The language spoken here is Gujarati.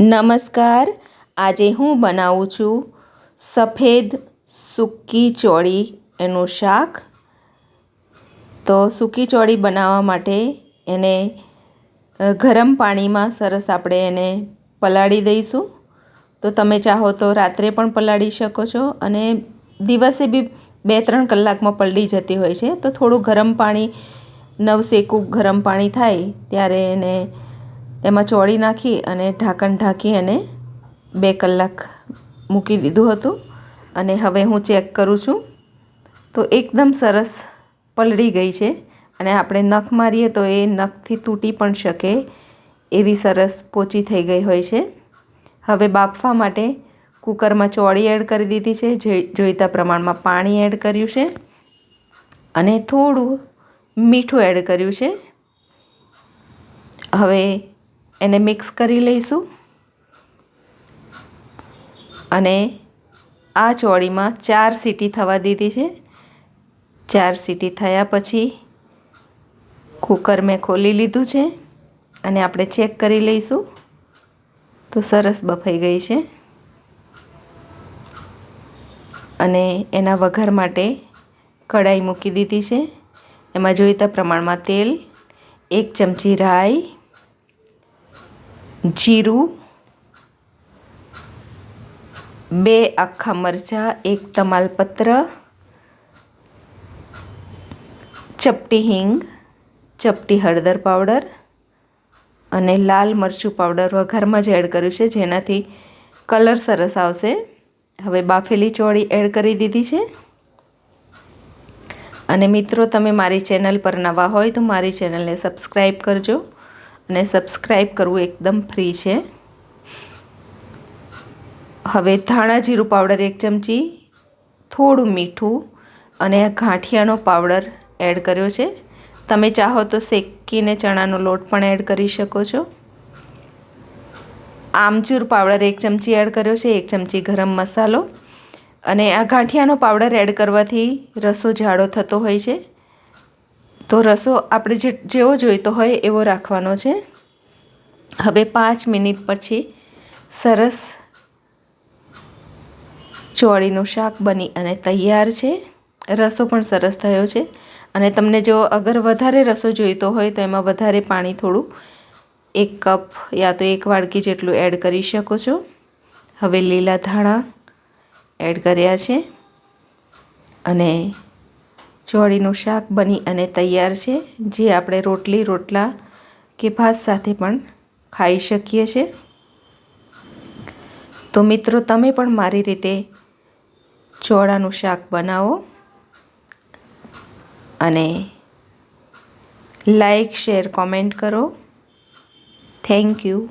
નમસ્કાર. આજે હું બનાવું છું સફેદ સૂકી ચોળી એનું શાક. તો સૂકી ચોળી બનાવવા માટે એને ગરમ પાણીમાં સરસ આપણે એને પલાળી દઈશું. તો તમે ચાહો તો રાત્રે પણ પલાળી શકો છો અને દિવસે બી બે ત્રણ કલાકમાં પલળી જતી હોય છે. તો થોડું ગરમ પાણી નવશેકું ગરમ પાણી થાય ત્યારે એને એમાં ચોળી નાખી અને ઢાંકણ ઢાંકી અને બે કલાક મૂકી દીધું હતું. અને હવે હું ચેક કરું છું. તો એકદમ સરસ પલળી ગઈ છે. અને આપણે નખ મારીએ તો એ નખથી તૂટી પણ શકે એવી સરસ પોચી થઈ ગઈ હોય છે. હવે બાફવા માટે કુકરમાં ચોળી એડ કરી દીધી છે. જે જોઈતા પ્રમાણમાં પાણી એડ કર્યું છે. અને થોડું મીઠું એડ કર્યું છે. હવે એને મિક્સ કરી લઈશું. અને આ ચોળીમાં ચાર સીટી થવા દીધી છે. ચાર સીટી થયા પછી કુકર મેં ખોલી લીધું છે અને આપણે ચેક કરી લઈશું. તો સરસ બફાઈ ગઈ છે. અને એના વઘાર માટે કઢાઈ મૂકી દીધી છે. એમાં જોઈતા પ્રમાણમાં તેલ, એક ચમચી રાઈ જીરું, બે આખા મરચાં, એક તમાલપત્ર, ચપટી હિંગ, ચપટી હળદર પાવડર અને લાલ મરચું પાવડર વઘારમાં જ એડ કર્યું છે, જેનાથી કલર સરસ આવશે. હવે બાફેલી ચોળી એડ કરી દીધી છે. અને મિત્રો, તમે મારી ચેનલ પર નવા હોય તો મારી ચેનલને સબસ્ક્રાઈબ કરજો. અને સબસ્ક્રાઈબ કરવું એકદમ ફ્રી છે. હવે ધાણા જીરું પાવડર એક ચમચી, થોડું મીઠું અને ગાંઠિયાનો પાવડર એડ કર્યો છે. તમે ચાહો તો શેકીને ચણાનો લોટ પણ એડ કરી શકો છો. આમચૂર પાવડર એક ચમચી એડ કર્યો છે, એક ચમચી ગરમ મસાલો. અને આ ગાંઠિયાનો પાવડર એડ કરવાથી રસો જાડો થતો હોય છે. તો રસો આપણે જે જેવો જોઈતો હોય એવો રાખવાનો છે. હવે પાંચ મિનિટ પછી સરસ ચોળીનું શાક બની અને તૈયાર છે. રસો પણ સરસ થયો છે. અને તમને જો અગર વધારે રસો જોઈતો હોય તો એમાં વધારે પાણી થોડું, એક કપ યા તો એક વાડકી જેટલું એડ કરી શકો છો. હવે લીલા ધાણા એડ કર્યા છે. અને ચોળીનું શાક બની અને તૈયાર છે, જે આપણે રોટલી, રોટલા કે ભાત સાથે પણ ખાઈ શકીએ છીએ. તો મિત્રો, તમે પણ મારી રીતે ચોળાનું શાક બનાવો અને લાઈક, શેર, કોમેન્ટ કરો. Thank you.